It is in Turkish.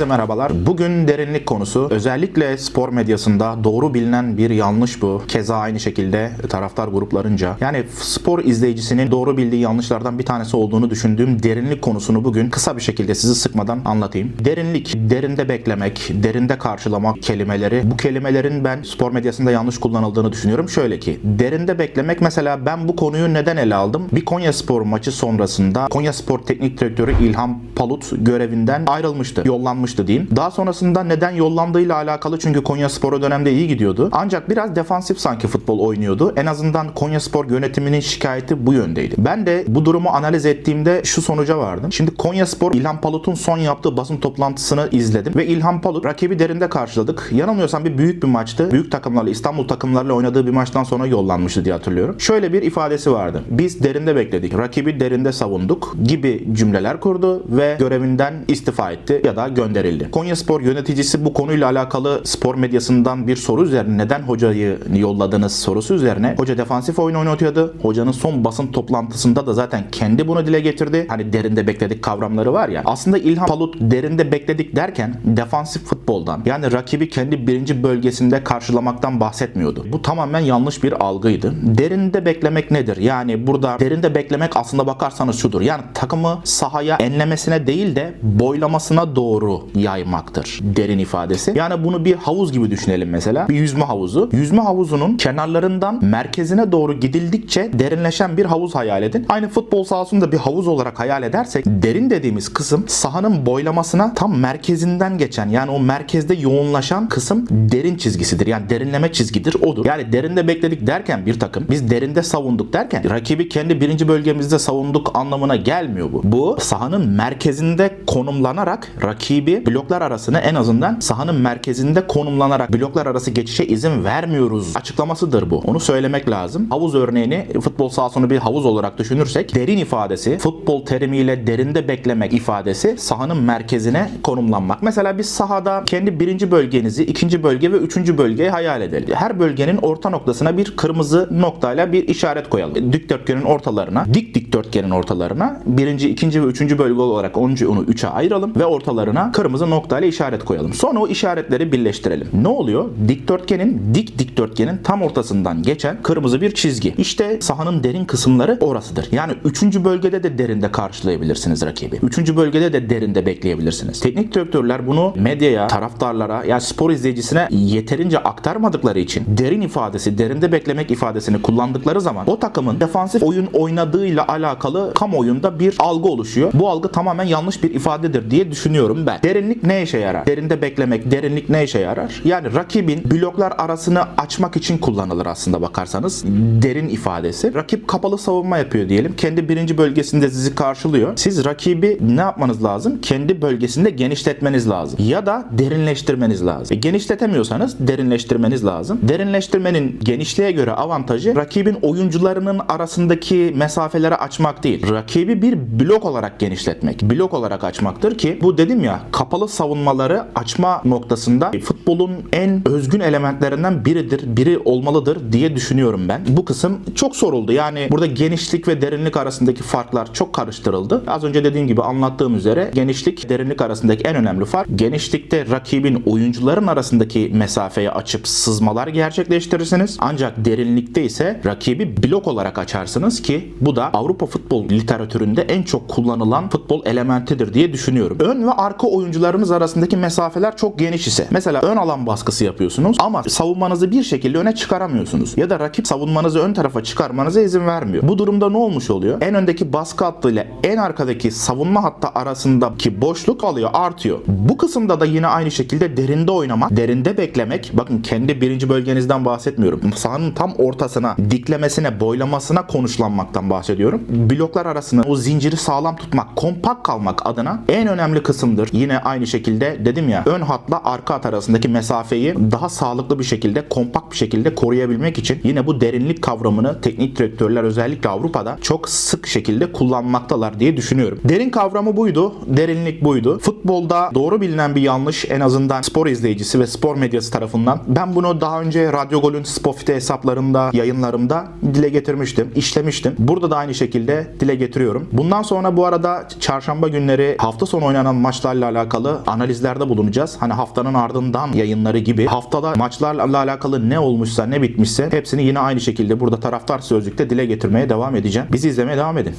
Herkese merhabalar. Bugün derinlik konusu. Özellikle spor medyasında doğru bilinen bir yanlış bu. Keza aynı şekilde taraftar gruplarınca. Yani spor izleyicisinin doğru bildiği yanlışlardan bir tanesi olduğunu düşündüğüm derinlik konusunu bugün kısa bir şekilde sizi sıkmadan anlatayım. Derinlik, derinde beklemek, derinde karşılamak kelimeleri. Bu kelimelerin ben spor medyasında yanlış kullanıldığını düşünüyorum. Şöyle ki, derinde beklemek mesela ben bu konuyu neden ele aldım? Bir Konya Spor maçı sonrasında Konya Spor Teknik Direktörü İlhan Palut görevinden ayrılmıştı. Yollanmıştı diyeyim. Daha sonrasında neden yollandığıyla alakalı çünkü Konya Spor o dönemde iyi gidiyordu. Ancak biraz defansif sanki futbol oynuyordu. En azından Konya Spor yönetiminin şikayeti bu yöndeydi. Ben de bu durumu analiz ettiğimde şu sonuca vardım. Şimdi Konya Spor İlhan Palut'un son yaptığı basın toplantısını izledim ve İlhan Palut rakibi derinde karşıladık. Yanılmıyorsam bir büyük bir maçtı. Büyük takımlarla İstanbul takımlarıyla oynadığı bir maçtan sonra yollanmıştı diye hatırlıyorum. Şöyle bir ifadesi vardı. Biz derinde bekledik. Rakibi derinde savunduk gibi cümleler kurdu ve görevinden istifa etti ya da gönderildi. Konya Spor yöneticisi bu konuyla alakalı spor medyasından bir soru üzerine neden hocayı yolladınız sorusu üzerine hoca defansif oyun oynatıyordu. Hocanın son basın toplantısında da zaten kendi bunu dile getirdi. Hani derinde bekledik kavramları var ya. Aslında İlhan Palut derinde bekledik derken defansif futboldan yani rakibi kendi birinci bölgesinde karşılamaktan bahsetmiyordu. Bu tamamen yanlış bir algıydı. Derinde beklemek nedir? Yani burada derinde beklemek aslında bakarsanız şudur. Yani takımı sahaya enlemesine değil de boylamasına doğru yaymaktır. Derin ifadesi. Yani bunu bir havuz gibi düşünelim mesela. Bir yüzme havuzu. Yüzme havuzunun kenarlarından merkezine doğru gidildikçe derinleşen bir havuz hayal edin. Aynı futbol sahasını da bir havuz olarak hayal edersek derin dediğimiz kısım sahanın boylamasına tam merkezinden geçen yani o merkezde yoğunlaşan kısım derin çizgisidir. Yani derinleme çizgidir odur. Yani derinde bekledik derken bir takım biz derinde savunduk derken rakibi kendi birinci bölgemizde savunduk anlamına gelmiyor bu. Bu sahanın merkezinde konumlanarak rakibi bloklar arasını en azından sahanın merkezinde konumlanarak bloklar arası geçişe izin vermiyoruz açıklamasıdır bu. Onu söylemek lazım. Havuz örneğini futbol sahasını bir havuz olarak düşünürsek derin ifadesi futbol terimiyle derinde beklemek ifadesi sahanın merkezine konumlanmak. Mesela biz sahada kendi birinci bölgenizi, ikinci bölge ve üçüncü bölgeyi hayal edelim. Her bölgenin orta noktasına bir kırmızı noktayla bir işaret koyalım. Dikdörtgenin ortalarına, dik dikdörtgenin ortalarına birinci, ikinci ve üçüncü bölge olarak onu üçe ayıralım ve ortalarına kırmızı noktayla işaret koyalım. Sonra o işaretleri birleştirelim. Ne oluyor? Dikdörtgenin, dik dikdörtgenin tam ortasından geçen kırmızı bir çizgi. İşte sahanın derin kısımları orasıdır. Yani üçüncü bölgede de derinde karşılayabilirsiniz rakibi. Üçüncü bölgede de derinde bekleyebilirsiniz. Teknik direktörler bunu medyaya, taraftarlara, yani spor izleyicisine yeterince aktarmadıkları için derin ifadesi, derinde beklemek ifadesini kullandıkları zaman o takımın defansif oyun oynadığıyla alakalı kamuoyunda bir algı oluşuyor. Bu algı tamamen yanlış bir ifadedir diye düşünüyorum ben. Derinlik ne işe yarar? Derinde beklemek, derinlik ne işe yarar? Yani rakibin bloklar arasını açmak için kullanılır aslında bakarsanız. Derin ifadesi. Rakip kapalı savunma yapıyor diyelim. Kendi birinci bölgesinde sizi karşılıyor. Siz rakibi ne yapmanız lazım? Kendi bölgesinde genişletmeniz lazım. Ya da derinleştirmeniz lazım. E, genişletemiyorsanız derinleştirmeniz lazım. Derinleştirmenin genişliğe göre avantajı rakibin oyuncularının arasındaki mesafeleri açmak değil. Rakibi bir blok olarak genişletmek. Blok olarak açmaktır ki bu dedim ya kapalı savunmaları açma noktasında futbolun en özgün elementlerinden biridir. Biri olmalıdır diye düşünüyorum ben. Bu kısım çok soruldu. Yani burada genişlik ve derinlik arasındaki farklar çok karıştırıldı. Az önce dediğim gibi anlattığım üzere genişlik derinlik arasındaki en önemli fark. Genişlikte rakibin oyuncuların arasındaki mesafeyi açıp sızmalar gerçekleştirirsiniz. Ancak derinlikte ise rakibi blok olarak açarsınız ki bu da Avrupa futbol literatüründe en çok kullanılan futbol elementidir diye düşünüyorum. Ön ve arka oyuncularınız arasındaki mesafeler çok geniş ise mesela ön alan baskısı yapıyorsunuz ama savunmanızı bir şekilde öne çıkaramıyorsunuz. Ya da rakip savunmanızı ön tarafa çıkarmanıza izin vermiyor. Bu durumda ne olmuş oluyor? En öndeki baskı hattı ile en arkadaki savunma hattı arasındaki boşluk alıyor, artıyor. Bu kısımda da yine aynı şekilde derinde oynamak, derinde beklemek. Bakın kendi birinci bölgenizden bahsetmiyorum. Sahanın tam ortasına, diklemesine, boylamasına konuşlanmaktan bahsediyorum. Bloklar arasında o zinciri sağlam tutmak, kompakt kalmak adına en önemli kısımdır. Yine aynı şekilde dedim ya ön hatla arka hat arasındaki mesafeyi daha sağlıklı bir şekilde, kompakt bir şekilde koruyabilmek için yine bu derinlik kavramını teknik direktörler özellikle Avrupa'da çok sık şekilde kullanmaktalar diye düşünüyorum. Derin kavramı buydu, derinlik buydu. Futbolda doğru bilinen bir yanlış en azından spor izleyicisi ve spor medyası tarafından. Ben bunu daha önce Radyo Gol'ün Spofite hesaplarımda, yayınlarımda dile getirmiştim, işlemiştim. Burada da aynı şekilde dile getiriyorum. Bundan sonra bu arada çarşamba günleri hafta sonu oynanan maçlarla alakalı alakalı analizlerde bulunacağız. Hani haftanın ardından yayınları gibi haftada maçlarla alakalı ne olmuşsa ne bitmişse hepsini yine aynı şekilde burada taraftar sözlükte dile getirmeye devam edeceğim. Bizi izlemeye devam edin.